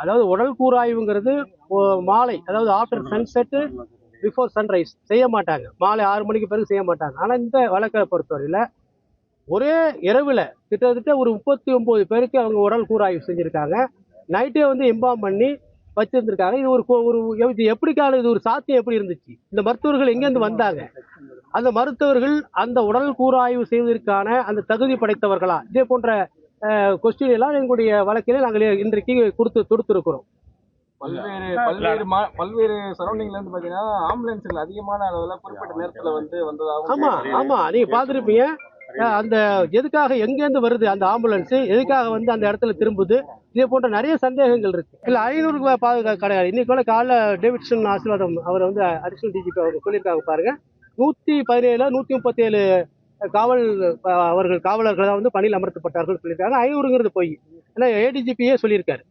அதாவது உடல் கூராய்வுங்கிறது ஓ- மாலை அதாவது ஆஃப்டர் சன்செட்டு பிஃபோர் சன்ரைஸ் செய்ய மாட்டாங்க. மாலை ஆறு மணிக்கு பிறகு செய்ய மாட்டாங்க. ஆனால் இந்த வழக்கை பொறுத்தவரையில் ஒரே இரவில் கிட்டத்தட்ட ஒரு முப்பத்தி ஒம்பது பேருக்கு அவங்க உடல் கூராய்வு செஞ்சுருக்காங்க. நைட்டே வந்து இம்பாம் பண்ணி வச்சுருந்துருக்காங்க. இது ஒரு ஒரு இது எப்படிக்கான இது ஒரு சாத்தியம் எப்படி இருந்துச்சு? இந்த மருத்துவர்கள் எங்கேருந்து வந்தாங்க? அந்த மருத்துவர்கள் அந்த உடல் கூராய்வு செய்வதற்கான அந்த தகுதி படைத்தவர்களா? இதே போன்ற கொஸ்டின் எல்லாம் எங்களுடைய வழக்கிலே நாங்கள் இன்றைக்கு கொடுத்து கொடுத்துருக்கிறோம் பல்வேறு பல்வேறு மா- பல்வேறு சரௌண்டிங்ல இருந்து பாத்தீங்கன்னா ஆம்புலன்ஸ்கள் அதிகமான அளவுல குறிப்பிட்ட நேரத்துல வந்து வந்ததாகவும் ஆமா. ஆமா. நீங்க பார்த்துருப்பீங்க. அஹ் அந்த எதுக்காக எங்கேருந்து வருது அந்த ஆம்புலன்ஸ் எதுக்காக வந்து அந்த இடத்துல திரும்புது? இதே போன்ற நிறைய சந்தேகங்கள் இருக்கு. இல்ல ஐநூறுக்கு பாதுகாப்பு கிடையாது இன்னைக்கு கூட காலைல டேவிட்சன் ஆசீர்வாதம் அவர் வந்து அடிஷனல் டிஜிபி அவங்க சொல்லியிருக்காங்க பாருங்க. நூத்தி பதினேழு நூத்தி முப்பத்தி ஏழு காவல் அவர்கள் காவலர்கள் தான் வந்து பணியில் அமர்த்தப்பட்டார்கள் சொல்லியிருக்காங்க. ஐநூறுங்கிறது போய். ஏன்னா ஏடிஜிபியே சொல்லியிருக்காரு.